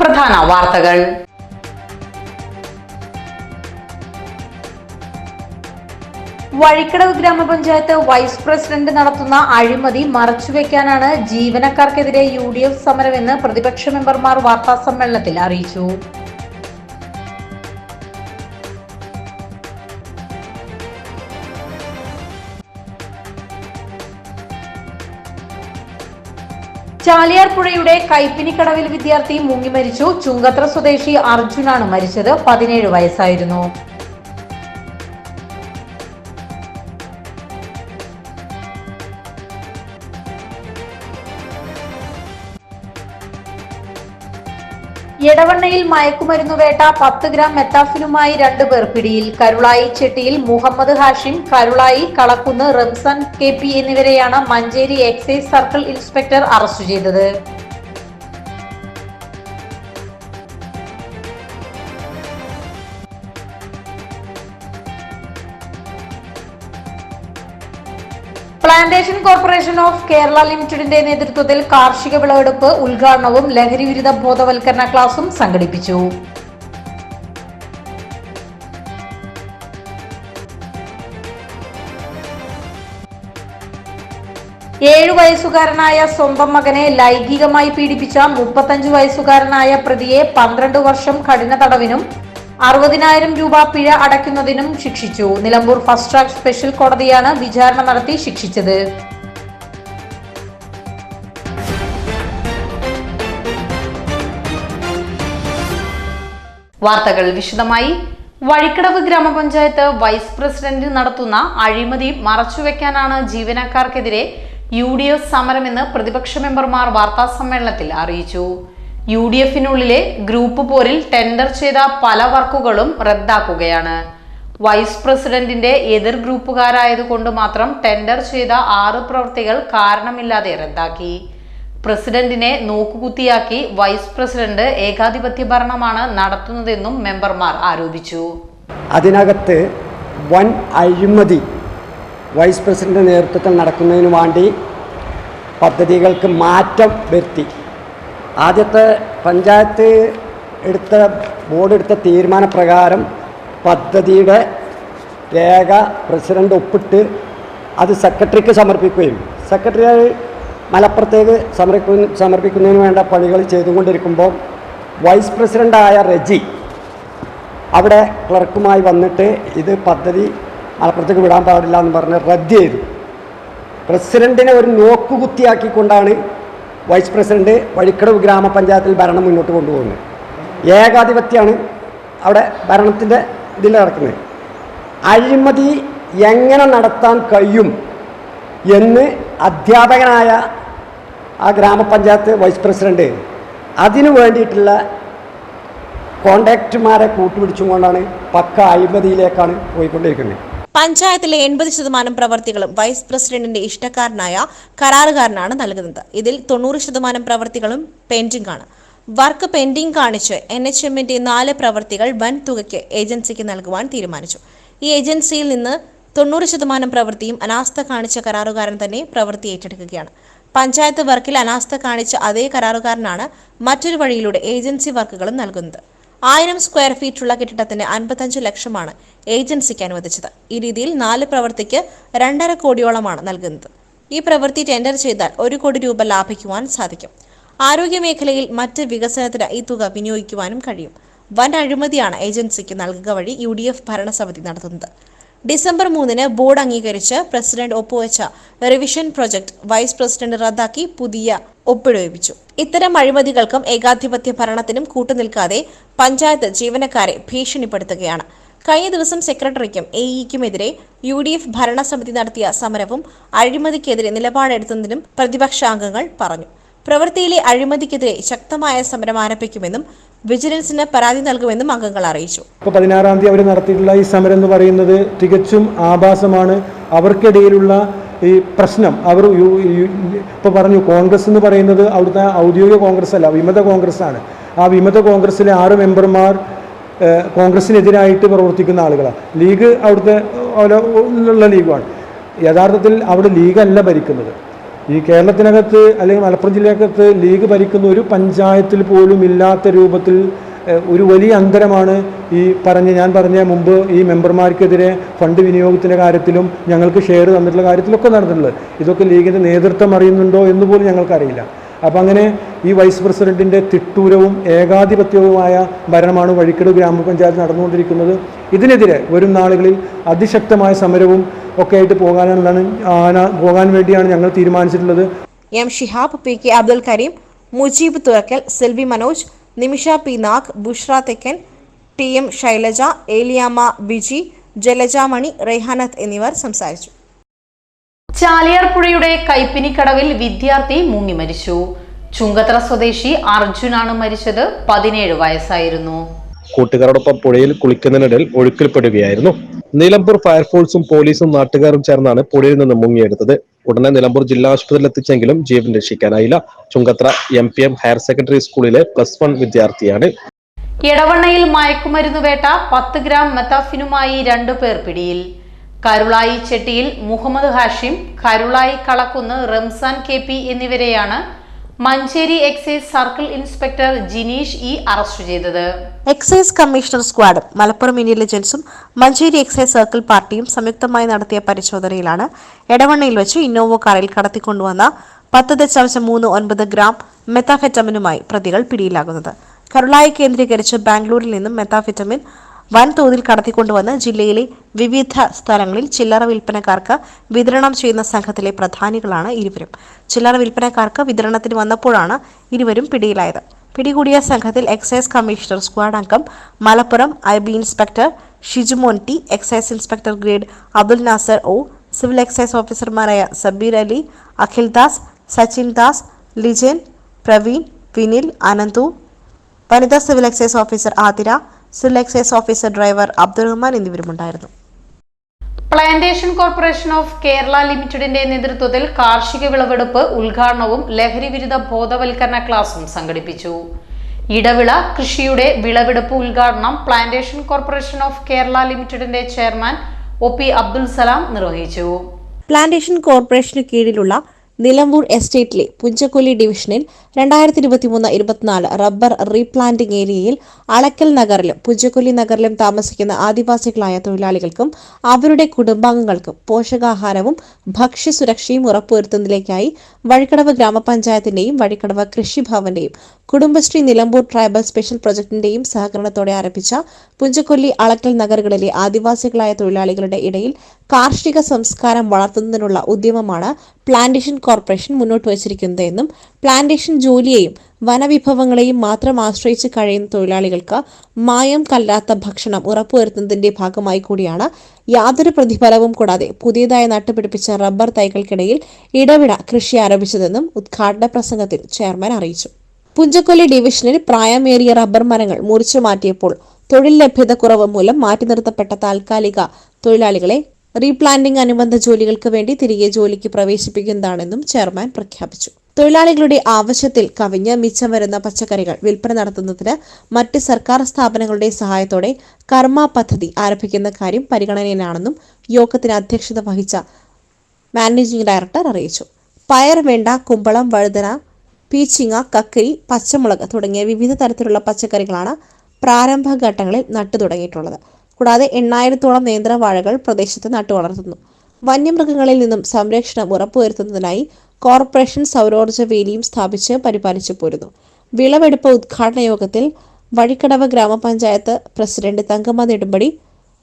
പ്രധാന വാർത്തകൾ. വഴിക്കടവ് ഗ്രാമപഞ്ചായത്ത് വൈസ് പ്രസിഡന്റ് നടത്തുന്ന അഴിമതി മറച്ചുവെക്കാനാണ് ജീവനക്കാർക്കെതിരെ യു ഡി എഫ് സമരമെന്ന് പ്രതിപക്ഷ മെമ്പർമാർ വാർത്താ സമ്മേളനത്തിൽ അറിയിച്ചു. ചാലിയാർ പുഴയുടെ കൈപ്പിനിക്കടവിൽ വിദ്യാർത്ഥി മുങ്ങി മരിച്ചു. ചുങ്കത്ര സ്വദേശി അർജുനാണ് മരിച്ചത്. പതിനേഴ് വയസ്സായിരുന്നു. എടവണ്ണയിൽ മയക്കുമരുന്ന് വേട്ട പത്ത് ഗ്രാം മെത്താഫിനുമായി രണ്ടുപേർ പിടിയിൽ. കരുളായി ചെട്ടിയിൽ മുഹമ്മദ് ഹാഷിം കരുളായി കളക്കുന്ന് റംസാൻ കെ എന്നിവരെയാണ് Manjeri excise circle inspector arrest ചെയ്തത്. പ്ലാന്റേഷൻ കോർപ്പറേഷൻ ഓഫ് കേരള ലിമിറ്റഡിന്റെ നേതൃത്വത്തിൽ കാർഷിക വിളവെടുപ്പ് ഉദ്ഘാടനവും ലഹരി വിരുദ്ധ ബോധവൽക്കരണ ക്ലാസും സംഘടിപ്പിച്ചു. ഏഴു വയസ്സുകാരനായ സ്വന്തം മകനെ ലൈംഗികമായി പീഡിപ്പിച്ച മുപ്പത്തഞ്ചു വയസ്സുകാരനായ പ്രതിയെ പന്ത്രണ്ട് വർഷം കഠിന തടവിനും അറുപതിനായിരം രൂപ പിഴ അടയ്ക്കുന്നതിനും ശിക്ഷിച്ചു. നിലമ്പൂർ ഫസ്റ്റ് ട്രാക്ക് സ്പെഷ്യൽ കോടതിയാണ് വിചാരണ നടത്തി ശിക്ഷിച്ചത്. വാർത്തകൾ വിശദമായി. വഴിക്കടവ് ഗ്രാമപഞ്ചായത്ത് വൈസ് പ്രസിഡന്റ് നടത്തുന്ന അഴിമതി മറച്ചുവെക്കാനാണ് ജീവനക്കാർക്കെതിരെ യു ഡി എഫ് സമരമെന്ന് പ്രതിപക്ഷ മെമ്പർമാർ വാർത്താ സമ്മേളനത്തിൽ അറിയിച്ചു. യു ഡി എഫിനുള്ളിലെ ഗ്രൂപ്പ് പോരിൽ ടെൻഡർ ചെയ്ത പല വർക്കുകളും റദ്ദാക്കുകയാണ്. വൈസ് പ്രസിഡന്റിന്റെ എതിർ ഗ്രൂപ്പുകാരായതുകൊണ്ട് മാത്രം ടെൻഡർ ചെയ്ത ആറ് പ്രവൃത്തികൾ കാരണമില്ലാതെ റദ്ദാക്കി. പ്രസിഡന്റിനെ നോക്കുകുത്തിയാക്കി വൈസ് പ്രസിഡന്റ് ഏകാധിപത്യ ഭരണമാണ് നടത്തുന്നതെന്നും മെമ്പർമാർ ആരോപിച്ചു. അതിനകത്ത് വൻ അഴിമതി വൈസ് പ്രസിഡന്റ് നേതൃത്വത്തിൽ നടക്കുന്നതിന് വേണ്ടി പദ്ധതികൾക്ക് മാറ്റം വരുത്തി. ആദ്യത്തെ പഞ്ചായത്ത് എടുത്ത ബോർഡ് എടുത്ത തീരുമാനപ്രകാരം പദ്ധതിയുടെ രേഖ പ്രസിഡന്റ് ഒപ്പിട്ട് അത് സെക്രട്ടറിക്ക് സമർപ്പിക്കുകയും സെക്രട്ടറി മലപ്പുറത്തേക്ക് സമർപ്പിക്കുന്ന സമർപ്പിക്കുന്നതിന് വേണ്ട പണികൾ ചെയ്തുകൊണ്ടിരിക്കുമ്പോൾ വൈസ് പ്രസിഡന്റായ റെജി അവിടെ ക്ലർക്കുമായി വന്നിട്ട് ഇത് പദ്ധതി മലപ്പുറത്തേക്ക് വിടാൻ പാടില്ല എന്ന് പറഞ്ഞ് റദ്ദ് ചെയ്തു. പ്രസിഡന്റിനെ ഒരു നോക്കുകുത്തിയാക്കിക്കൊണ്ടാണ് വൈസ് പ്രസിഡന്റ് വഴിക്കടവ് ഗ്രാമപഞ്ചായത്തിൽ ഭരണം മുന്നോട്ട് കൊണ്ടുപോകുന്നത് ഏകാധിപത്യമാണ് അവിടെ ഭരണത്തിന്റെ ഇതിൽ നടക്കുന്നത്. അഴിമതി എങ്ങനെ നടത്താൻ കഴിയും എന്ന് അധ്യാപകനായ ആ ഗ്രാമപഞ്ചായത്ത് വൈസ് പ്രസിഡന്റ് അതിനു വേണ്ടിയിട്ടുള്ള കോണ്ടാക്റ്റുമാരെ കൂട്ടുപിടിച്ചും കൊണ്ടാണ് പക്ക അഴിമതിയിലേക്കാണ് പോയിക്കൊണ്ടിരിക്കുന്നത്. പഞ്ചായത്തിലെ എൺപത് ശതമാനം പ്രവർത്തികളും വൈസ് പ്രസിഡന്റിന്റെ ഇഷ്ടക്കാരനായ കരാറുകാരനാണ് നൽകുന്നത്. ഇതിൽ തൊണ്ണൂറ് ശതമാനം പ്രവർത്തികളും പെൻഡിംഗ് ആണ്. വർക്ക് പെൻഡിംഗ് കാണിച്ച് എൻ എച്ച് എമ്മിന്റെ നാല് പ്രവർത്തികൾ വൻ തുകയ്ക്ക് ഏജൻസിക്ക് നൽകുവാൻ തീരുമാനിച്ചു. ഈ ഏജൻസിയിൽ നിന്ന് തൊണ്ണൂറ് ശതമാനം പ്രവൃത്തിയും അനാസ്ഥ കാണിച്ച കരാറുകാരൻ തന്നെ പ്രവൃത്തി ഏറ്റെടുക്കുകയാണ്. പഞ്ചായത്ത് വർക്കിൽ അനാസ്ഥ കാണിച്ച അതേ കരാറുകാരനാണ് മറ്റൊരു വഴിയിലൂടെ ഏജൻസി വർക്കുകളും നൽകുന്നത്. ആയിരം സ്ക്വയർ ഫീറ്റുള്ള കെട്ടിടത്തിന് അൻപത്തഞ്ച് ലക്ഷമാണ് ഏജൻസിക്ക് അനുവദിച്ചത്. ഈ രീതിയിൽ നാല് പ്രവൃത്തിക്ക് രണ്ടര കോടിയോളമാണ് നൽകുന്നത്. ഈ പ്രവൃത്തി ടെൻഡർ ചെയ്താൽ ഒരു കോടി രൂപ ലാഭിക്കുവാൻ സാധിക്കും. ആരോഗ്യ മേഖലയിൽ മറ്റ് വികസനത്തിന് ഈ തുക വിനിയോഗിക്കുവാനും കഴിയും. വൻ അഴിമതിയാണ് ഏജൻസിക്ക് നൽകുക വഴി യു ഡി എഫ് ഭരണസമിതി നടത്തുന്നത്. ഡിസംബർ മൂന്നിന് ബോർഡ് അംഗീകരിച്ച് പ്രസിഡന്റ് ഒപ്പുവെച്ച റിവിഷൻ പ്രൊജക്ട് വൈസ് പ്രസിഡന്റ് റദ്ദാക്കി പുതിയ ഒപ്പിടുവിച്ചു ഇത്തരം അഴിമതികൾക്കും ഏകാധിപത്യ ഭരണത്തിനും കൂട്ടുനിൽക്കാതെ പഞ്ചായത്ത് ജീവനക്കാരെ ഭീഷണിപ്പെടുത്തുകയാണ്. കഴിഞ്ഞ ദിവസം സെക്രട്ടറിക്കും എ ഇക്കുമെതിരെ യു ഡി എഫ് ഭരണസമിതി നടത്തിയ സമരവും അഴിമതിക്കെതിരെ നിലപാടെടുത്തതിനും പ്രതിപക്ഷാംഗങ്ങൾ പറഞ്ഞു. പ്രവൃത്തിയിലെ അഴിമതിക്കെതിരെ ശക്തമായ സമരം ആരംഭിക്കുമെന്നും വിജിലൻസിന് പരാതി നൽകുമെന്നും അംഗങ്ങൾ അറിയിച്ചു. ഇപ്പോൾ പതിനാറാം തീയതി അവർ നടത്തിയിട്ടുള്ള ഈ സമരം എന്ന് പറയുന്നത് തികച്ചും ആഭാസമാണ്. അവർക്കിടയിലുള്ള ഈ പ്രശ്നം അവർ ഇപ്പോൾ പറഞ്ഞു കോൺഗ്രസ് എന്ന് പറയുന്നത് അവിടുത്തെ ഔദ്യോഗിക കോൺഗ്രസ് അല്ല വിമത കോൺഗ്രസ് ആണ് ആ വിമത കോൺഗ്രസ്സിലെ ആറ് മെമ്പർമാർ കോൺഗ്രസിനെതിരായിട്ട് പ്രവർത്തിക്കുന്ന ആളുകളാണ് ലീഗ് അവിടുത്തെ ഉള്ള ലീഗുമാണ്. യഥാർത്ഥത്തിൽ അവിടെ ലീഗല്ല ഭരിക്കുന്നത്. ഈ കേരളത്തിനകത്ത് അല്ലെങ്കിൽ മലപ്പുറം ജില്ലക്കകത്ത് ലീഗ് ഭരിക്കുന്ന ഒരു പഞ്ചായത്തിൽ പോലും ഇല്ലാത്ത രൂപത്തിൽ ഒരു വലിയ അന്തരമാണ് ഈ പറഞ്ഞ ഞാൻ പറഞ്ഞ മുമ്പ് ഈ മെമ്പർമാർക്കെതിരെ ഫണ്ട് വിനിയോഗത്തിന്റെ കാര്യത്തിലും ഞങ്ങൾക്ക് ഷെയർ തന്നിട്ടുള്ള കാര്യത്തിലൊക്കെ നടന്നിട്ടുള്ളത്. ഇതൊക്കെ ലീഗിന്റെ നേതൃത്വം അറിയുന്നുണ്ടോ എന്ന് പോലും ഞങ്ങൾക്കറിയില്ല. അപ്പം അങ്ങനെ ഈ വൈസ് പ്രസിഡന്റിന്റെ തിട്ടൂരവും ഏകാധിപത്യവുമായ ഭരണമാണ് വഴിക്കട് ഗ്രാമപഞ്ചായത്ത് നടന്നുകൊണ്ടിരിക്കുന്നത്. ഇതിനെതിരെ വരും നാളുകളിൽ അതിശക്തമായ സമരവും ഒക്കെ ആയിട്ട് പോകാനുള്ളതാണ് ആന- പോകാൻ വേണ്ടിയാണ് ഞങ്ങൾ തീരുമാനിച്ചിട്ടുള്ളത്. M Shihab P K Abdul Karim Mujeeb Thurakkal Selvi Manoj Nimisha P Nag Bushra Thekkan T M Shailaja Eliyamma Biji Jalajamani Rehanath എന്നിവർ സംസാരിച്ചു. ചാലിയാർ പുഴയുടെ കൈപ്പിനിക്കടവിൽ വിദ്യാർത്ഥി മുങ്ങി മരിച്ചു. ചുങ്കത്ര സ്വദേശി അർജുനാണ് മരിച്ചത് പതിനേഴ് വയസ്സായിരുന്നു. കൂട്ടുകാരോടൊപ്പം പുഴയിൽ കുളിക്കുന്നതിനിടയിൽ ഒഴുക്കിൽപ്പെടുകയായിരുന്നു. നിലമ്പൂർ ഫയർഫോഴ്സും പോലീസും നാട്ടുകാരും ചേർന്നാണ് പുഴയിൽ നിന്ന് മുങ്ങിയെടുത്തത്. ഉടനെ നിലമ്പൂർ ജില്ലാ ആശുപത്രിയിൽ എത്തിച്ചെങ്കിലും ജീവൻ രക്ഷിക്കാനായില്ല. Chungathara M P M higher secondary സ്കൂളിലെ പ്ലസ് വൺ വിദ്യാർത്ഥിയാണ്. എടവണ്ണയിൽ മയക്കുമരുന്ന് വേട്ട പത്ത് ഗ്രാം മെത്താഫിനുമായി രണ്ടു പേർ പിടിയിൽ. കരുളായി ചെട്ടിയിൽ മുഹമ്മദ് ഹാഷിം കരുളായി കളക്കുന്ന് റംസാൻ കെ എന്നിവരെയാണ് Manjeri excise circle inspector Jineesh E arrest ചെയ്തത്. എക്സൈസ് കമ്മീഷണർ സ്ക്വാഡും മലപ്പുറം ഇന്റലിജൻസും മഞ്ചേരി എക്സൈസ് സർക്കിൾ പാർട്ടിയും സംയുക്തമായി നടത്തിയ പരിശോധനയിലാണ് എടവണ്ണയിൽ വെച്ച് ഇന്നോവോ കാറിൽ കടത്തിക്കൊണ്ടുവന്ന പത്ത് ദശാംശം മൂന്ന് ഒൻപത് ഗ്രാം മെത്താഫെറ്റമിനുമായി പ്രതികൾ പിടിയിലാകുന്നത്. കരുളായി കേന്ദ്രീകരിച്ച് ബാംഗ്ലൂരിൽ നിന്നും മെത്താഫെറ്റമിൻ വൻതോതിൽ കടത്തിക്കൊണ്ടുവന്ന് ജില്ലയിലെ വിവിധ സ്ഥലങ്ങളിൽ ചില്ലറ വിൽപ്പനക്കാർക്ക് വിതരണം ചെയ്യുന്ന സംഘത്തിലെ പ്രധാനികളാണ് ഇരുവരും. ചില്ലറ വിൽപ്പനക്കാർക്ക് വിതരണത്തിന് വന്നപ്പോഴാണ് ഇരുവരും പിടിയിലായത്. പിടികൂടിയ സംഘത്തിൽ എക്സൈസ് കമ്മീഷണർ സ്ക്വാഡ് അംഗം Malappuram I B inspector Shijumon T excise inspector grade Abdul Nasar O civil excise ഓഫീസർമാരായ സബീർ അലി അഖിൽ ദാസ് സച്ചിൻ ദാസ് ലിജൻ പ്രവീൺ വിനിൽ അനന്തു വനിതാ civil excise officer Athira civil excise officer driver Abdurahman എന്നിവരുമുണ്ടായിരുന്നു plantation corporation of Kerala ലിമിറ്റഡിന്റെ നേതൃത്വത്തിൽ കാർഷിക വിളവെടുപ്പ് ഉദ്ഘാടനവും ലഹരി വിരുദ്ധ ബോധവൽക്കരണ ക്ലാസും സംഘടിപ്പിച്ചു. ഇടവിള കൃഷിയുടെ വിളവെടുപ്പ് ഉദ്ഘാടനം പ്ലാന്റേഷൻ കോർപ്പറേഷൻ ഓഫ് കേരള ലിമിറ്റഡിന്റെ chairman O P Abdul Salam നിർവഹിച്ചു. പ്ലാന്റേഷൻ കോർപ്പറേഷന് കീഴിലുള്ള നിലമ്പൂർ എസ്റ്റേറ്റിലെ പുഞ്ചക്കൊല്ലി ഡിവിഷനിൽ രണ്ടായിരത്തി ഇരുപത്തിമൂന്ന് ഇരുപത്തിനാല് റബ്ബർ റീപ്ലാന്റിംഗ് ഏരിയയിൽ അളക്കൽ നഗറിലും പുഞ്ചക്കൊല്ലി നഗറിലും താമസിക്കുന്ന ആദിവാസികളായ തൊഴിലാളികൾക്കും അവരുടെ കുടുംബാംഗങ്ങൾക്കും പോഷകാഹാരവും ഭക്ഷ്യസുരക്ഷയും ഉറപ്പുവരുത്തുന്നതിലേക്കായി വഴിക്കടവ് ഗ്രാമപഞ്ചായത്തിന്റെയും വഴിക്കടവ് കൃഷിഭവന്റെയും കുടുംബശ്രീ നിലമ്പൂർ ട്രൈബൽ സ്പെഷ്യൽ പ്രൊജക്ടിന്റെയും സഹകരണത്തോടെ ആരംഭിച്ച പുഞ്ചക്കൊല്ലി അളക്കൽ നഗറുകളിലെ ആദിവാസികളായ തൊഴിലാളികളുടെ ഇടയിൽ കാർഷിക സംസ്കാരം വളർത്തുന്നതിനുള്ള ഉദ്യമമാണ് പ്ലാന്റേഷൻ കോർപ്പറേഷൻ മുന്നോട്ട് വച്ചിരിക്കുന്നത് എന്നും പ്ലാന്റേഷൻ ജോലിയെയും വനവിഭവങ്ങളെയും മാത്രം ആശ്രയിച്ച് കഴിയുന്ന തൊഴിലാളികൾക്ക് മായം കല്ലാത്ത ഭക്ഷണം ഉറപ്പുവരുത്തുന്നതിന്റെ ഭാഗമായി കൂടിയാണ് യാതൊരു പ്രതിഫലവും കൂടാതെ പുതിയതായി നട്ടുപിടിപ്പിച്ച റബ്ബർ തൈകൾക്കിടയിൽ ഇടവിട കൃഷി ആരംഭിച്ചതെന്നും ഉദ്ഘാടന പ്രസംഗത്തിൽ ചെയർമാൻ അറിയിച്ചു. പുഞ്ചക്കൊല്ലി ഡിവിഷനിൽ പ്രായമേറിയ റബ്ബർ മരങ്ങൾ മുറിച്ചു മാറ്റിയപ്പോൾ തൊഴിൽ ലഭ്യത കുറവ് മൂലം മാറ്റി നിർത്തപ്പെട്ട താൽക്കാലിക തൊഴിലാളികളെ റീപ്ലാന്റിംഗ് അനുബന്ധ ജോലികൾക്ക് വേണ്ടി തിരികെ ജോലിക്ക് പ്രവേശിപ്പിക്കുന്നതാണെന്നും ചെയർമാൻ പ്രഖ്യാപിച്ചു. തൊഴിലാളികളുടെ ആവശ്യത്തിൽ കവിഞ്ഞ് മിച്ചം വരുന്ന പച്ചക്കറികൾ വിൽപ്പന നടത്തുന്നതിന് മറ്റ് സർക്കാർ സ്ഥാപനങ്ങളുടെ സഹായത്തോടെ കർമ്മ പദ്ധതി ആരംഭിക്കുന്ന കാര്യം പരിഗണനയിലാണെന്നും യോഗത്തിന് അധ്യക്ഷത വഹിച്ച മാനേജിംഗ് ഡയറക്ടർ അറിയിച്ചു. പയർ വേണ്ട കുമ്പളം വഴുതന പീച്ചിങ്ങ കക്കരി പച്ചമുളക് തുടങ്ങിയ വിവിധ തരത്തിലുള്ള പച്ചക്കറികളാണ് പ്രാരംഭഘട്ടങ്ങളിൽ നട്ടു തുടങ്ങിയിട്ടുള്ളത് കൂടാതെ എണ്ണായിരത്തോളം നേന്ത്രവാഴകൾ പ്രദേശത്ത് നട്ടുവളർത്തുന്നു വന്യമൃഗങ്ങളിൽ നിന്നും സംരക്ഷണം ഉറപ്പുവരുത്തുന്നതിനായി കോർപ്പറേഷൻ സൗരോർജ വേലിയും സ്ഥാപിച്ച് പരിപാലിച്ചു പോരുന്നു. വിളവെടുപ്പ് ഉദ്ഘാടന യോഗത്തിൽ വഴിക്കടവ് ഗ്രാമപഞ്ചായത്ത് പ്രസിഡന്റ് തങ്കമ്മ നെടുമ്പടി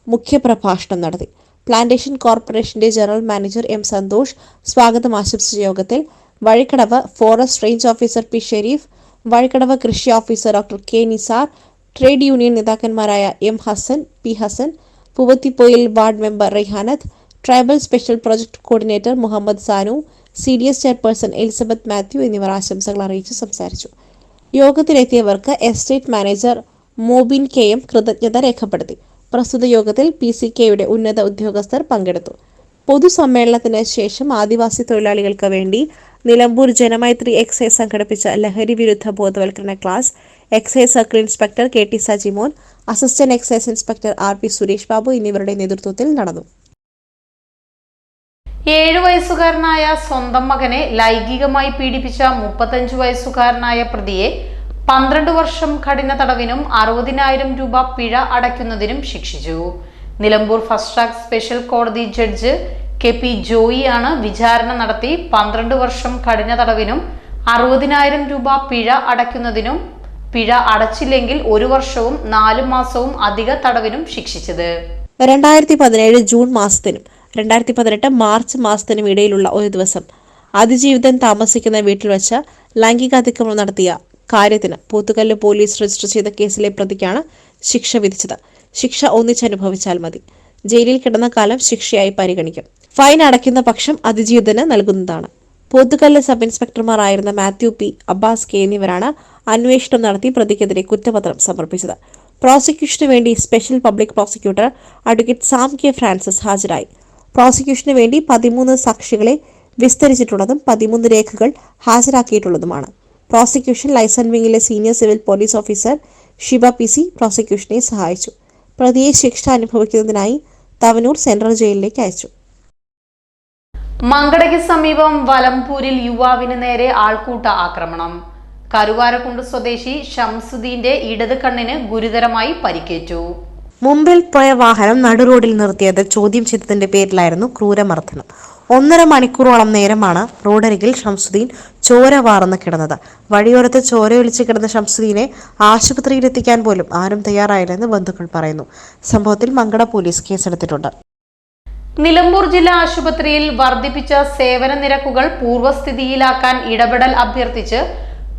മുഖ്യപ്രഭാഷണം നടത്തി. പ്ലാന്റേഷൻ കോർപ്പറേഷന്റെ ജനറൽ മാനേജർ എം സന്തോഷ് സ്വാഗതം ആശംസിച്ച യോഗത്തിൽ Vazhikkadavu forest range officer P Sharif Vazhikkadavu കൃഷി officer doctor K Nisar trade union നേതാക്കന്മാരായ M Hasan P Hasan Poovathippoyil ward member Raihanath tribal special project coordinator Muhammad Sanu C D S chairperson Elizabeth Mathew എന്നിവർ ആശംസകൾ അറിയിച്ച് സംസാരിച്ചു. യോഗത്തിലെത്തിയവർക്ക് estate manager Mobin K M കൃതജ്ഞത രേഖപ്പെടുത്തി. പ്രസ്തുത യോഗത്തിൽ P C കെയുടെ ഉന്നത ഉദ്യോഗസ്ഥർ പങ്കെടുത്തു. പൊതുസമ്മേളനത്തിന് ശേഷം ആദിവാസി തൊഴിലാളികൾക്ക് വേണ്ടി നിലമ്പൂർ ജനമൈത്രി എക്സൈസ് സംഘടിപ്പിച്ച ലഹരി വിരുദ്ധ ബോധവൽക്കരണ class excise circle inspector K T Sajimon assistant excise inspector R P Suresh Babu എന്നിവരുടെ നേതൃത്വത്തിൽ നടന്നു. ഏഴു വയസ്സുകാരനായ സ്വന്തം മകനെ ലൈംഗികമായി പീഡിപ്പിച്ച മുപ്പത്തഞ്ചു വയസ്സുകാരനായ പ്രതിയെ പന്ത്രണ്ട് വർഷം കഠിന തടവിനും അറുപതിനായിരം രൂപ പിഴ അടയ്ക്കുന്നതിനും ശിക്ഷിച്ചു. നിലമ്പൂർ ഫസ്റ്റ് ട്രാക്ക് സ്പെഷ്യൽ കോടതി ജഡ്ജ് കെ പി ജോയിയാണ് വിചാരണ നടത്തി പന്ത്രണ്ട് വർഷം കഠിന തടവിനും അറുപതിനായിരം രൂപ പിഴ അടയ്ക്കുന്നതിനും പിഴ അടച്ചില്ലെങ്കിൽ ഒരു വർഷവും നാലു മാസവും അധിക തടവിനും ശിക്ഷിച്ചത്. രണ്ടായിരത്തി പതിനേഴ് ജൂൺ മാസത്തിനും രണ്ടായിരത്തി പതിനെട്ട് മാർച്ച് മാസത്തിനും ഇടയിലുള്ള ഒരു ദിവസം അതിജീവിതൻ താമസിക്കുന്ന വീട്ടിൽ വെച്ച് ലൈംഗികാതിക്രമണം നടത്തിയ കാര്യത്തിന് പോത്തുകല്ല് പോലീസ് രജിസ്റ്റർ ചെയ്ത കേസിലെ പ്രതിക്കാണ് ശിക്ഷ വിധിച്ചത്. ശിക്ഷ ഒന്നിച്ചനുഭവിച്ചാൽ മതി. ജയിലിൽ കിടന്ന കാലം ശിക്ഷയായി പരിഗണിക്കും. ഫൈൻ അടയ്ക്കുന്ന പക്ഷം അതിജീവിതന് നൽകുന്നതാണ്. പോത്തുകല്ല് സബ് ഇൻസ്പെക്ടർമാരായിരുന്ന മാത്യു പി. അബ്ബാസ് കെ. എന്നിവരാണ് അന്വേഷണം നടത്തി പ്രതിക്കെതിരെ കുറ്റപത്രം സമർപ്പിച്ചത്. പ്രോസിക്യൂഷന് വേണ്ടി special public prosecutor advocate Sam K. Francis ഹാജരായി. പ്രോസിക്യൂഷന് വേണ്ടി പതിമൂന്ന് സാക്ഷികളെ വിസ്തരിച്ചിട്ടുള്ളതും പതിമൂന്ന് രേഖകൾ ഹാജരാക്കിയിട്ടുള്ളതുമാണ്. Prosecution liaison വിംഗിലെ senior civil police officer Shiba P. C. പ്രോസിക്യൂഷനെ സഹായിച്ചു. പ്രതിയെ ശിക്ഷ അനുഭവിക്കുന്നതിനായി തവനൂർ സെൻട്രൽ ജയിലിലേക്ക് അയച്ചു. മങ്കടയ്ക്ക് സമീപം വലംപൂരിൽ യുവാവിന് നേരെ ആൾക്കൂട്ട ആക്രമണം. കരുവാരക്കുണ്ട് സ്വദേശി ഷംസുദ്ദീന്റെ ഇടത് കണ്ണിന് ഗുരുതരമായി പരിക്കേറ്റു. മുമ്പിൽ പോയ വാഹനം നടുറോഡിൽ നിർത്തിയത് ചോദ്യം ചെയ്തതിന്റെ പേരിലായിരുന്നു ക്രൂരമർദ്ദനം. ഒന്നര മണിക്കൂറോളം നേരമാണ് റോഡരികിൽ ഷംസുദ്ദീൻ ചോര വാർന്ന് കിടന്നത്. വഴിയോരത്ത് ചോരയൊലിച്ച് കിടന്ന ഷംസുദ്ദീനെ ആശുപത്രിയിലെത്തിക്കാൻ പോലും ആരും തയ്യാറായില്ലെന്ന് ബന്ധുക്കൾ പറയുന്നു. സംഭവത്തിൽ മങ്കട പോലീസ് കേസെടുത്തിട്ടുണ്ട്. നിലമ്പൂർ ജില്ലാ ആശുപത്രിയിൽ വർദ്ധിപ്പിച്ച സേവന നിരക്കുകൾ പൂർവസ്ഥിതിയിലാക്കാൻ ഇടപെടൽ അഭ്യർത്ഥിച്ച്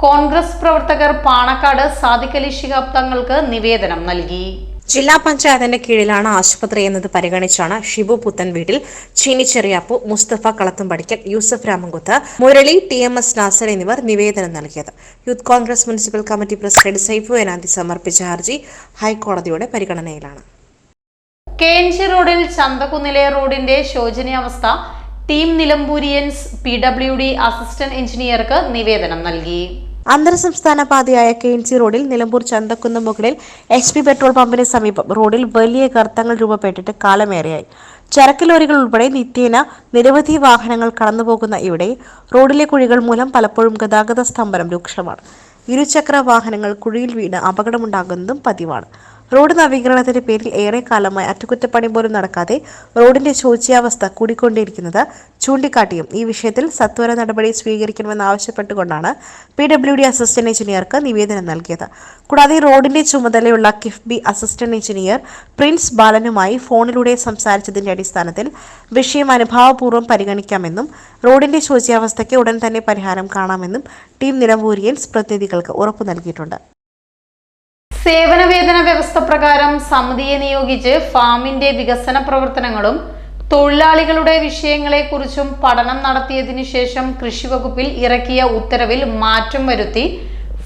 കോൺഗ്രസ് പ്രവർത്തകർ പാണക്കാട് സാദിഖലി ശിഹാബ് തങ്ങൾക്ക് നിവേദനം നൽകി. ജില്ലാ പഞ്ചായത്തിന്റെ കീഴിലാണ് ആശുപത്രി എന്നത് പരിഗണിച്ചാണ് ഷിബു പുത്തൻ വീട്ടിൽ Cheenicheriyappu Musthafa Kalathumpadikkal Yusuf Ramankuth Murali T M S Nasar എന്നിവർ നിവേദനം നൽകിയത്. Youth Congress municipal committee president Saifu എനാന്തി സമർപ്പിച്ച ഹർജി ഹൈക്കോടതിയുടെ പരിഗണനയിലാണ്. കെ എൻ ജി റോഡിൽ ചന്തകുന്നിലെ റോഡിന്റെ ശോചനീയാവസ്ഥ team Nilamburians P W D assistant എഞ്ചിനീയർക്ക് നിവേദനം നൽകി. അന്തർ സംസ്ഥാന പാതയായ കെ എൻ സി റോഡിൽ നിലമ്പൂർ ചന്തക്കുന്ന് മുകളിൽ എച്ച് പി പെട്രോൾ പമ്പിന് സമീപം റോഡിൽ വലിയ ഗർത്തങ്ങൾ രൂപപ്പെട്ടിട്ട് കാലമേറെയായി. ചരക്ക് ലോറികൾ ഉൾപ്പെടെ നിത്യേന നിരവധി വാഹനങ്ങൾ കടന്നുപോകുന്ന ഇവിടെ റോഡിലെ കുഴികൾ മൂലം പലപ്പോഴും ഗതാഗത സ്തംഭനം രൂക്ഷമാണ്. ഇരുചക്ര വാഹനങ്ങൾ കുഴിയിൽ വീണ് അപകടമുണ്ടാകുന്നതും പതിവാണ്. റോഡ് നവീകരണത്തിന്റെ പേരിൽ ഏറെ കാലമായി അറ്റകുറ്റപ്പണി പോലും നടക്കാതെ റോഡിന്റെ ശോച്യാവസ്ഥ കൂടിക്കൊണ്ടിരിക്കുന്നത് ചൂണ്ടിക്കാട്ടിയും ഈ വിഷയത്തിൽ സത്വര നടപടി സ്വീകരിക്കണമെന്ന് ആവശ്യപ്പെട്ടുകൊണ്ടാണ് പി ഡബ്ല്യു ഡി അസിസ്റ്റന്റ് എഞ്ചിനീയർക്ക് നിവേദനം നൽകിയത്. കൂടാതെ റോഡിന്റെ ചുമതലയുള്ള കിഫ്ബി അസിസ്റ്റന്റ് എഞ്ചിനീയർ പ്രിൻസ് ബാലനുമായി ഫോണിലൂടെ സംസാരിച്ചതിന്റെ അടിസ്ഥാനത്തിൽ വിഷയം അനുഭാവപൂർവം പരിഗണിക്കാമെന്നും റോഡിന്റെ ശോച്യാവസ്ഥയ്ക്ക് ഉടൻ തന്നെ പരിഹാരം കാണാമെന്നും ടീം നിലമ്പൂരിയൻസ് പ്രതിനിധികൾക്ക് ഉറപ്പു നൽകിയിട്ടുണ്ട്. സേവന വേതന വ്യവസ്ഥ പ്രകാരം സമിതിയെ നിയോഗിച്ച് ഫാമിന്റെ വികസന പ്രവർത്തനങ്ങളും തൊഴിലാളികളുടെ വിഷയങ്ങളെക്കുറിച്ചും പഠനം നടത്തിയതിനു ശേഷം കൃഷിവകുപ്പിൽ ഇറക്കിയ ഉത്തരവിൽ മാറ്റം വരുത്തി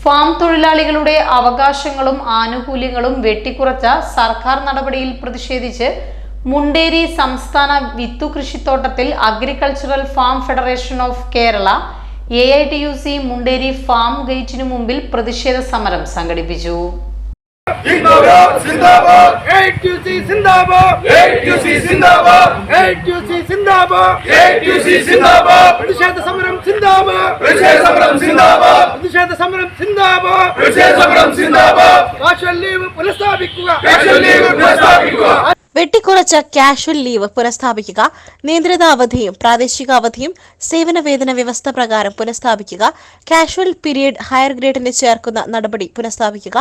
ഫാം തൊഴിലാളികളുടെ അവകാശങ്ങളും ആനുകൂല്യങ്ങളും വെട്ടിക്കുറച്ച സർക്കാർ നടപടിയിൽ പ്രതിഷേധിച്ച് മുണ്ടേരി സംസ്ഥാന വിത്തു കൃഷിത്തോട്ടത്തിൽ agricultural farm federation of Kerala A I T U C Munderi farm ഗേറ്റിനു മുമ്പിൽ പ്രതിഷേധ സമരം സംഘടിപ്പിച്ചു. പ്രതിഷേധ സമരം പ്രതിഷേധ സമരം പ്രതിഷേധ സമരം കാഷ്വൽ ലീവ് പുനഃസ്ഥാപിക്കുക. വെട്ടിക്കുറച്ച കാഷ്വൽ ലീവ് പുനഃസ്ഥാപിക്കുക നിയന്ത്രിത അവധിയും പ്രാദേശിക അവധിയും സേവന വേതന വ്യവസ്ഥ പ്രകാരം പുനഃസ്ഥാപിക്കുക കാഷ്വൽ പീരിയഡ് ഹയർ ഗ്രേഡിന് ചേർക്കുന്ന നടപടി പുനഃസ്ഥാപിക്കുക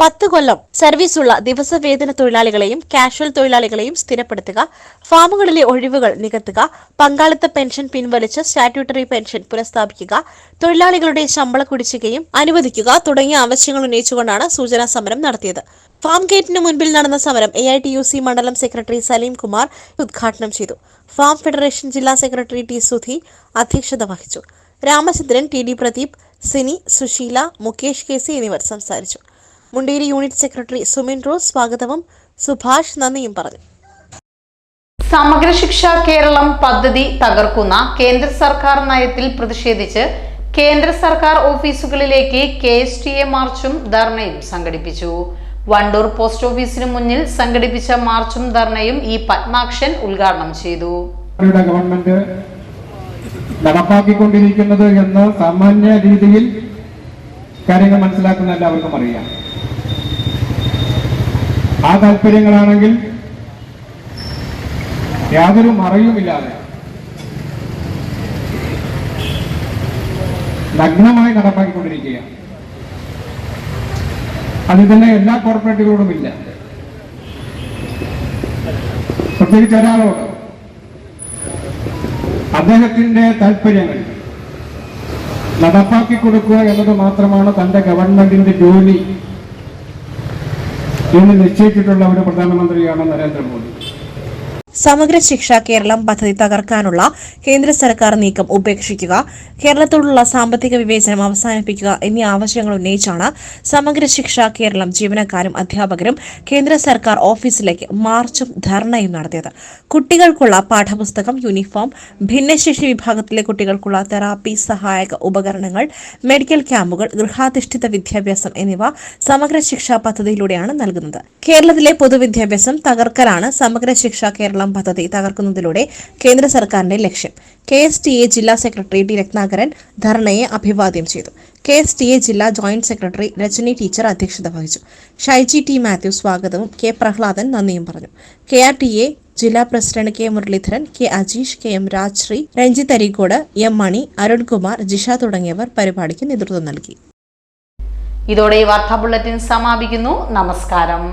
പത്ത് കൊല്ലം സർവീസുള്ള ദിവസവേതന തൊഴിലാളികളെയും കാഷ്വൽ തൊഴിലാളികളെയും സ്ഥിരപ്പെടുത്തുക ഫാമുകളിലെ ഒഴിവുകൾ നികത്തുക പങ്കാളിത്ത പെൻഷൻ പിൻവലിച്ച് സ്റ്റാറ്റ്യൂട്ടറി പെൻഷൻ പുനഃസ്ഥാപിക്കുക തൊഴിലാളികളുടെ ശമ്പള കുടിശ്ശികയും അനുവദിക്കുക തുടങ്ങിയ ആവശ്യങ്ങൾ ഉന്നയിച്ചുകൊണ്ടാണ് സൂചനാ സമരം നടത്തിയത്. ഫാം ഗേറ്റിന് മുൻപിൽ നടന്ന സമരം A I T U C മണ്ഡലം സെക്രട്ടറി സലീം കുമാർ ഉദ്ഘാടനം ചെയ്തു. ഫാം ഫെഡറേഷൻ ജില്ലാ സെക്രട്ടറി ടി സുധി അധ്യക്ഷത വഹിച്ചു. Ramachandran T D Pradeep Sini Susheela Mukesh K C എന്നിവർ സംസാരിച്ചു. Munderi unit secretary Sumin Rose സ്വാഗതവും സുഭാഷ് നന്ദിയും പറഞ്ഞു. സമഗ്ര ശിക്ഷ കേരളം പദ്ധതി തകർക്കുന്ന കേന്ദ്ര സർക്കാർ നയത്തിൽ പ്രതിഷേധിച്ച് കേന്ദ്ര സർക്കാർ ഓഫീസുകളിലേക്ക് കെ എസ് ടി എ മാർച്ചും ധർണയും സംഘടിപ്പിച്ചു. വണ്ടൂർ പോസ്റ്റ് ഓഫീസിന് മുന്നിൽ സംഘടിപ്പിച്ച മാർച്ചും ധർണയും ഈ പത്മാക്ഷൻ ഉദ്ഘാടനം ചെയ്തു. ഗവൺമെന്റ് നടപ്പാക്കിക്കൊണ്ടിരിക്കുന്നത് എന്ന് സാമാന്യ രീതിയിൽ കാര്യങ്ങൾ മനസ്സിലാക്കുന്ന എല്ലാവർക്കും അറിയാം. ആ താല്പര്യങ്ങളാണെങ്കിൽ യാതൊരു മറയുമില്ലാതെ നഗ്നമായി നടപ്പാക്കിക്കൊണ്ടിരിക്കുകയാണ്. അത് തന്നെ എല്ലാ കോർപ്പറേറ്റുകളോടും ഇല്ല. പ്രത്യേകിച്ച് ഒരാളോട്. അദ്ദേഹത്തിന്റെ താല്പര്യങ്ങൾ നടപ്പാക്കി കൊടുക്കുക എന്നത് മാത്രമാണ് തന്റെ ഗവൺമെന്റിന്റെ ജോലി എന്ന് നിശ്ചയിച്ചിട്ടുള്ള ഒരു പ്രധാനമന്ത്രിയാണ് നരേന്ദ്രമോദി. സമഗ്ര ശിക്ഷ കേരളം പദ്ധതി തകർക്കാനുള്ള കേന്ദ്ര സർക്കാർ നീക്കം ഉപേക്ഷിക്കുക കേരളത്തോടുള്ള സാമ്പത്തിക വിവേചനം അവസാനിപ്പിക്കുക എന്നീ ആവശ്യങ്ങൾ ഉന്നയിച്ചാണ് സമഗ്ര ശിക്ഷ കേരളം ജീവനക്കാരും അധ്യാപകരും കേന്ദ്ര സർക്കാർ ഓഫീസിലേക്ക് മാർച്ചും ധർണയും നടത്തിയത്. കുട്ടികൾക്കുള്ള പാഠപുസ്തകം യൂണിഫോം ഭിന്നശേഷി വിഭാഗത്തിലെ കുട്ടികൾക്കുള്ള തെറാപ്പി സഹായക ഉപകരണങ്ങൾ മെഡിക്കൽ ക്യാമ്പുകൾ ഗൃഹാധിഷ്ഠിത വിദ്യാഭ്യാസം എന്നിവ സമഗ്ര ശിക്ഷാ പദ്ധതിയിലൂടെയാണ് നൽകുന്നത്. കേരളത്തിലെ പൊതുവിദ്യാഭ്യാസം തകർക്കലാണ് സമഗ്ര ശിക്ഷ കേരളം പദ്ധതി തകർക്കുന്നതിലൂടെ കേന്ദ്ര സർക്കാരിന്റെ ലക്ഷ്യം. കെ എസ് ടി എ ജില്ലാ സെക്രട്ടറി ടി രത്നാകരൻ ധർണയെ അഭിവാദ്യം ചെയ്തു. കെ എസ് ടി എ ജില്ലാ ജോയിന്റ് സെക്രട്ടറി രജനി ടീച്ചർ അധ്യക്ഷത വഹിച്ചു. ഷൈജി ടി മാത്യു സ്വാഗതവും കെ പ്രഹ്ലാദൻ നന്ദിയും പറഞ്ഞു. കെ ആർ ടി എ ജില്ലാ president K Muraleedharan K Ajeesh K M Rajshree Ranjith Areekode M Mani Arunkumar Jisha തുടങ്ങിയവർ പരിപാടിക്ക് നേതൃത്വം നൽകി. ഇതോടെ ഈ വാർത്താ ബുള്ളറ്റിൻ സമാപിക്കുന്നു. നമസ്കാരം.